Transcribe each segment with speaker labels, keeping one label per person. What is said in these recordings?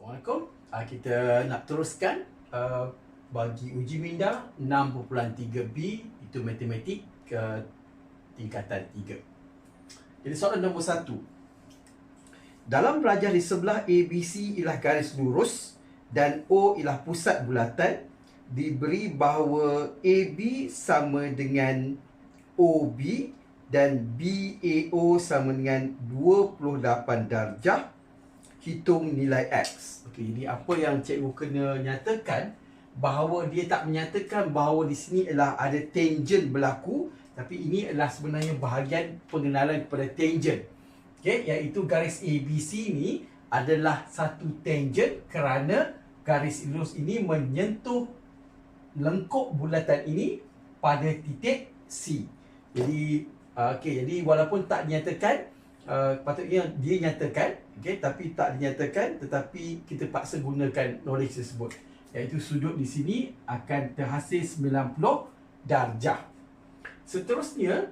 Speaker 1: Assalamualaikum. Uh, kita nak teruskan uh, bagi uji minda 6.3B itu matematik ke tingkatan 3. Jadi soalan nombor 1. Dalam pelajar di sebelah ABC ialah garis lurus dan O ialah pusat bulatan diberi bahawa AB sama dengan OB dan BAO sama dengan 28 darjah hitung nilai X. Okey, jadi apa yang cikgu kena nyatakan bahawa dia tak menyatakan bahawa di sini adalah ada tangent berlaku tapi ini adalah sebenarnya bahagian pengenalan kepada tangent. Okey, iaitu garis ABC ni adalah satu tangent kerana garis lurus ini menyentuh lengkuk bulatan ini pada titik C. Jadi Uh, okey, jadi walaupun tak dinyatakan uh, patutnya dia nyatakan, okey, tapi tak dinyatakan tetapi kita paksa gunakan knowledge tersebut. Iaitu sudut di sini akan terhasil 90 darjah. Seterusnya,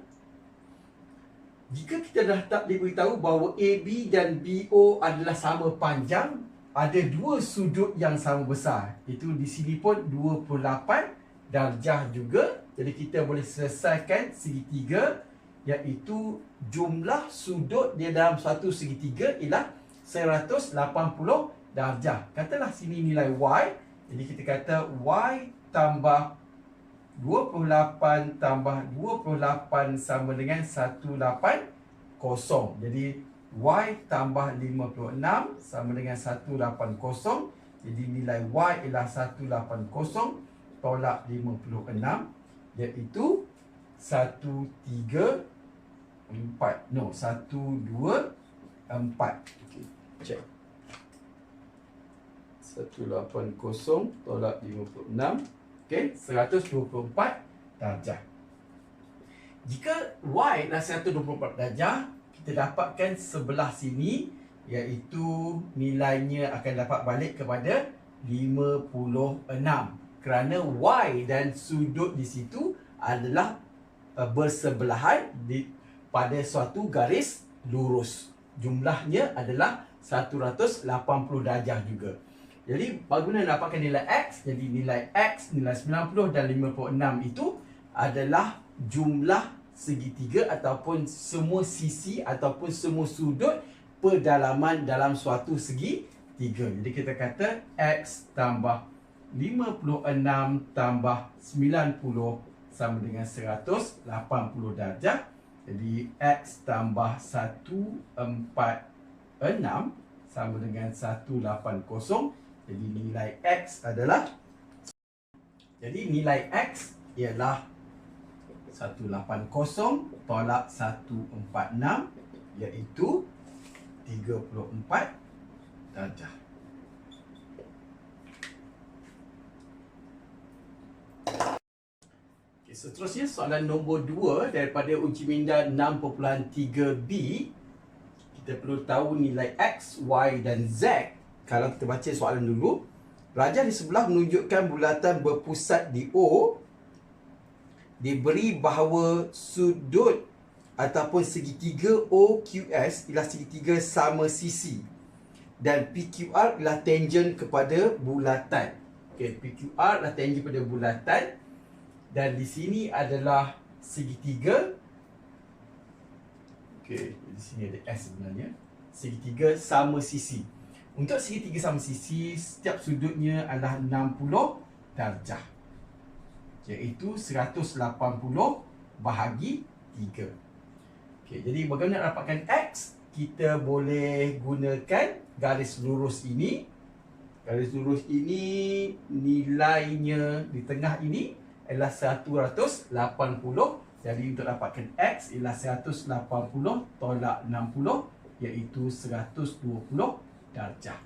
Speaker 1: jika kita dah tak diberitahu bahawa AB dan BO adalah sama panjang, ada dua sudut yang sama besar. Itu di sini pun 28 darjah juga. Jadi kita boleh selesaikan segitiga iaitu jumlah sudut dia dalam satu segitiga ialah 180 darjah. Katalah sini nilai Y. Jadi kita kata Y tambah 28 tambah 28 sama dengan 180. Jadi Y tambah 56 sama dengan 180. Jadi nilai Y ialah 180 tolak 56 iaitu satu, tiga, empat. No, satu, dua, empat. Okay, check. Satu, lapan, kosong, tolak lima puluh enam. Okay, seratus dua puluh empat darjah. Jika Y adalah seratus dua puluh empat darjah, kita dapatkan sebelah sini, iaitu nilainya akan dapat balik kepada lima puluh enam. Kerana Y dan sudut di situ adalah uh, bersebelahan pada suatu garis lurus. Jumlahnya adalah 180 darjah juga. Jadi bagaimana dapatkan nilai X? Jadi nilai X, nilai 90 dan 56 itu adalah jumlah segitiga ataupun semua sisi ataupun semua sudut pedalaman dalam suatu segi tiga. Jadi kita kata X tambah 56 tambah 90 sama dengan 180 darjah. Jadi X tambah 146 sama dengan 180. Jadi nilai X adalah Jadi nilai X ialah 180 tolak 146 iaitu 34 darjah. Seterusnya soalan nombor 2 daripada uji minda 6.3b kita perlu tahu nilai X, Y dan Z. Kalau kita baca soalan dulu Pelajar di sebelah menunjukkan bulatan berpusat di O diberi bahawa sudut ataupun segitiga OQS ialah segitiga sama sisi dan PQR ialah tangent kepada bulatan. Okey, PQR adalah tangent kepada bulatan dan di sini adalah segitiga. Okey di sini ada S sebenarnya. Segitiga sama sisi. Untuk segitiga sama sisi setiap sudutnya adalah 60 darjah. Iaitu 180 bahagi 3 okey jadi bagaimana nak dapatkan X? Kita boleh gunakan garis lurus ini. Garis lurus ini nilainya di tengah ini ialah 180 jadi untuk dapatkan X ialah 180 tolak 60 iaitu 120 darjah.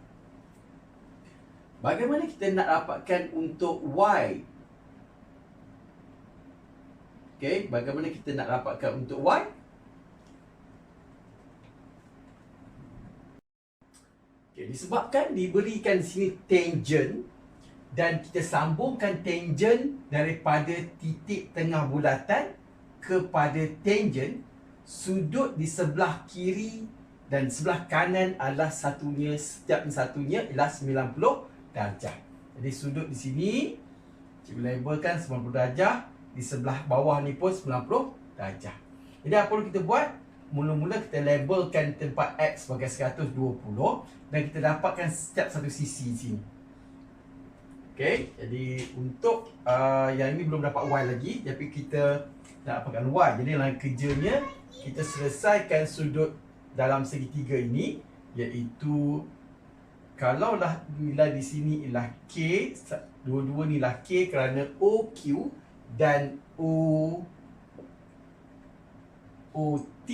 Speaker 1: Bagaimana kita nak dapatkan untuk Y? Okay, bagaimana kita nak dapatkan untuk Y? Okay, disebabkan diberikan sini tangent dan kita sambungkan tangent daripada titik tengah bulatan kepada tangent sudut di sebelah kiri dan sebelah kanan adalah satunya setiap satunya ialah 90 darjah. Jadi sudut di sini cikgu labelkan 90 darjah, di sebelah bawah ni pun 90 darjah. Jadi apa yang kita buat? Mula-mula kita labelkan tempat X sebagai 120 dan kita dapatkan setiap satu sisi sini. Okey, jadi untuk uh, yang ini belum dapat Y lagi, tapi kita nak dapatkan Y. Jadi dalam kerjanya kita selesaikan sudut dalam segitiga ini iaitu kalaulah nilai di sini ialah K dua-dua ni lah K kerana OQ dan O OT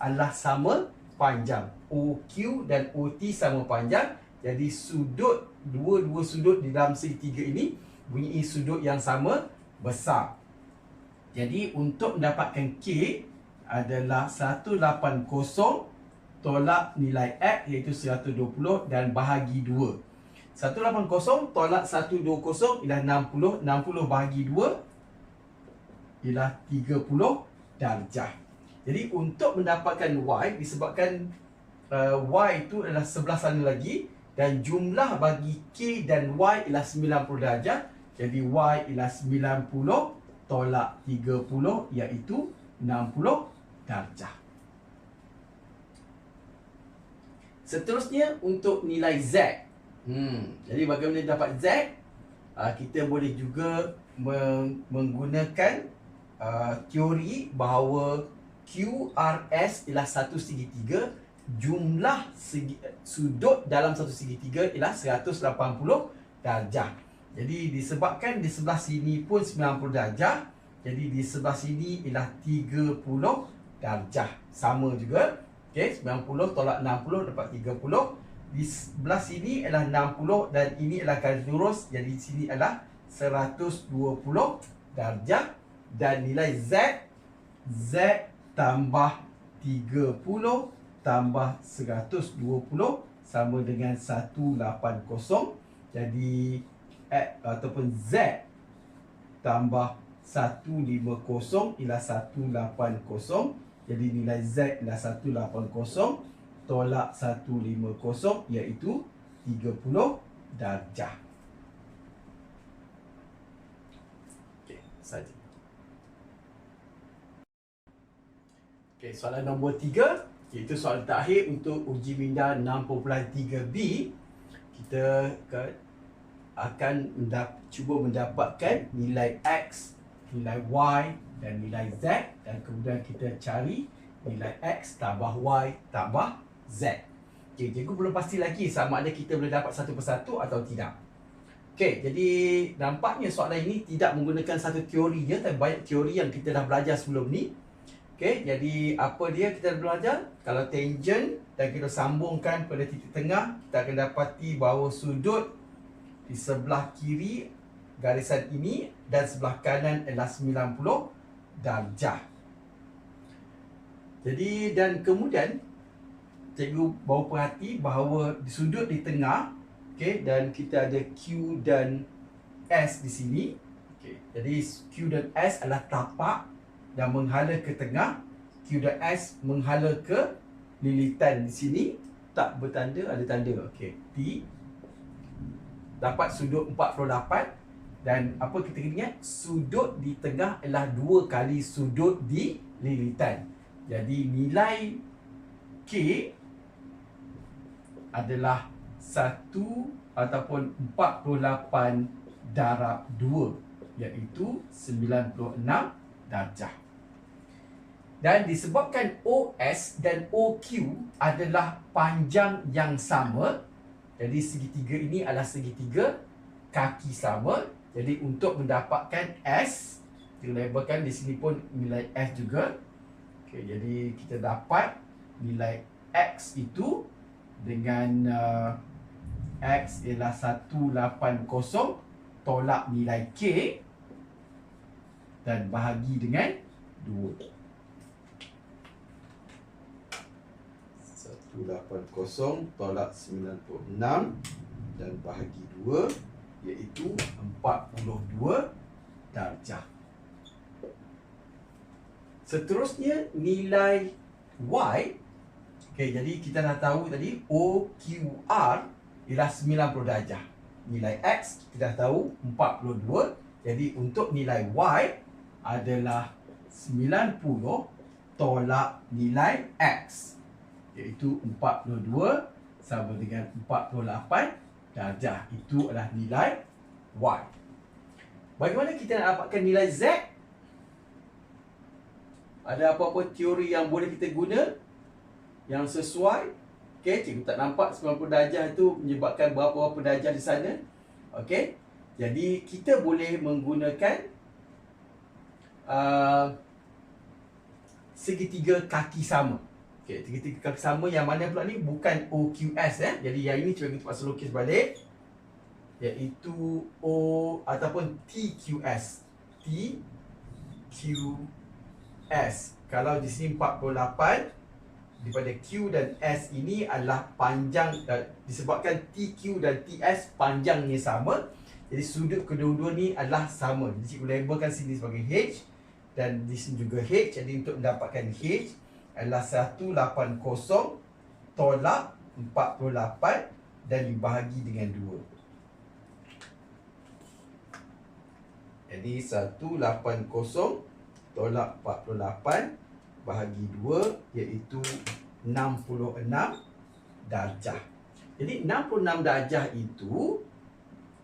Speaker 1: adalah sama panjang OQ dan OT sama panjang jadi sudut dua-dua sudut di dalam segitiga ini bunyi sudut yang sama besar jadi untuk mendapatkan K adalah 180 tolak nilai X iaitu 120 dan bahagi 2. 180 tolak 120 ialah 60. 60 bahagi 2 ialah 30 darjah. Jadi untuk mendapatkan Y disebabkan uh, Y itu adalah sebelah sana lagi dan jumlah bagi K dan Y ialah 90 darjah. Jadi Y ialah 90 tolak 30 iaitu 60 darjah. Seterusnya untuk nilai Z. Hmm, jadi bagaimana dapat Z? Uh, kita boleh juga meng- menggunakan uh, teori bahawa QRS ialah satu segitiga jumlah segi, sudut dalam satu segitiga ialah 180 darjah. Jadi disebabkan di sebelah sini pun 90 darjah, jadi di sebelah sini ialah 30 darjah. Sama juga Okey, 90 tolak 60 dapat 30. Di sebelah sini adalah 60 dan ini adalah garis lurus. Jadi di sini adalah 120 darjah dan nilai Z Z tambah 30 tambah 120 sama dengan 180. Jadi X ataupun Z tambah 150 ialah 180 jadi nilai Z adalah 180 tolak 150 iaitu 30 darjah. Okey, saja. Okey, soalan nombor 3 iaitu soalan terakhir untuk uji minda 6.3B. Kita akan mendap, cuba mendapatkan nilai X, nilai Y dan nilai Z dan kemudian kita cari nilai X tambah Y tambah Z. Okay, cikgu belum pasti lagi sama ada kita boleh dapat satu persatu atau tidak. Okey, jadi nampaknya soalan ini tidak menggunakan satu teori je tapi banyak teori yang kita dah belajar sebelum ni. Okey, jadi apa dia kita belajar? Kalau tangent dan kita sambungkan pada titik tengah, kita akan dapati bahawa sudut di sebelah kiri garisan ini dan sebelah kanan adalah 90 darjah. Jadi dan kemudian cikgu bawa perhati bahawa di sudut di tengah okey dan kita ada Q dan S di sini. Okey. Jadi Q dan S adalah tapak yang menghala ke tengah. Q dan S menghala ke lilitan di sini tak bertanda ada tanda. Okey. T dapat sudut 48 dan apa kita kena ingat sudut di tengah adalah dua kali sudut di lilitan jadi nilai K adalah satu ataupun 48 darab 2 iaitu 96 darjah dan disebabkan OS dan OQ adalah panjang yang sama. Jadi segitiga ini adalah segitiga kaki sama. Jadi untuk mendapatkan S Kita labelkan di sini pun nilai S juga. Okay, Jadi kita dapat nilai X itu Dengan uh, X ialah 180 Tolak nilai K Dan bahagi dengan 2 180 tolak 96 Dan bahagi 2 iaitu 42 darjah. Seterusnya nilai Y Okey, jadi kita dah tahu tadi OQR ialah 90 darjah. Nilai X kita dah tahu 42. Jadi untuk nilai Y adalah 90 tolak nilai X iaitu 42 sama dengan 48 darjah. Itu adalah nilai Y. Bagaimana kita nak dapatkan nilai Z? Ada apa-apa teori yang boleh kita guna yang sesuai? Okey, cikgu tak nampak 90 darjah itu menyebabkan berapa-berapa darjah di sana. Okey. Jadi kita boleh menggunakan uh, segitiga kaki sama. Okey, segitiga kaki sama yang mana pula ni bukan OQS eh. Jadi yang ini cuba kita pasal lukis balik iaitu O ataupun TQS. TQS. Kalau di sini 48 daripada Q dan S ini adalah panjang uh, disebabkan TQ dan TS panjangnya sama. Jadi sudut kedua-dua ni adalah sama. Jadi cikgu labelkan sini sebagai H dan di sini juga H. Jadi untuk mendapatkan H adalah 180 tolak 48 dan dibahagi dengan 2. Jadi 180 tolak 48 bahagi 2 iaitu 66 darjah. Jadi 66 darjah itu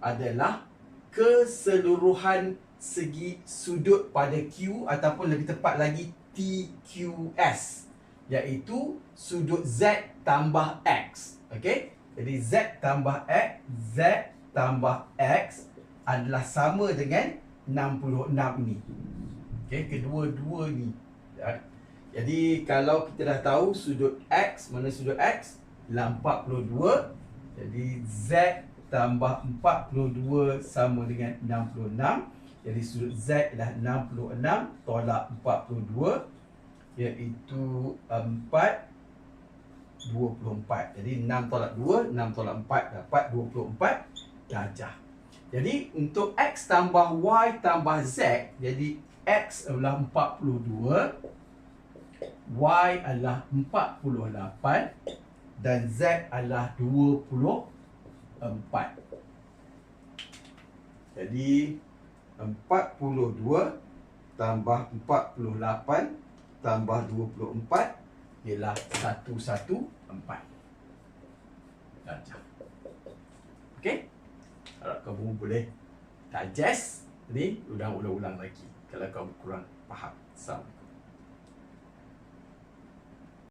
Speaker 1: adalah keseluruhan segi sudut pada Q ataupun lebih tepat lagi TQS iaitu sudut Z tambah X. Okey? Jadi Z tambah X, Z tambah X adalah sama dengan 66 ni. Okey, kedua-dua ni. Ya. Jadi kalau kita dah tahu sudut X, mana sudut X? Ialah 42. Jadi Z tambah 42 sama dengan 66. Jadi sudut Z adalah 66 tolak 42 iaitu 4 24. Jadi 6 tolak 2, 6 tolak 4 dapat 24 darjah. Jadi untuk X tambah Y tambah Z, jadi X adalah 42, Y adalah 48 dan Z adalah 20 empat. Jadi empat puluh dua tambah empat puluh lapan tambah dua puluh empat ialah satu satu empat. Darjah. Okey? Harap kamu boleh digest ni ulang-ulang lagi kalau kamu kurang faham. Assalamualaikum.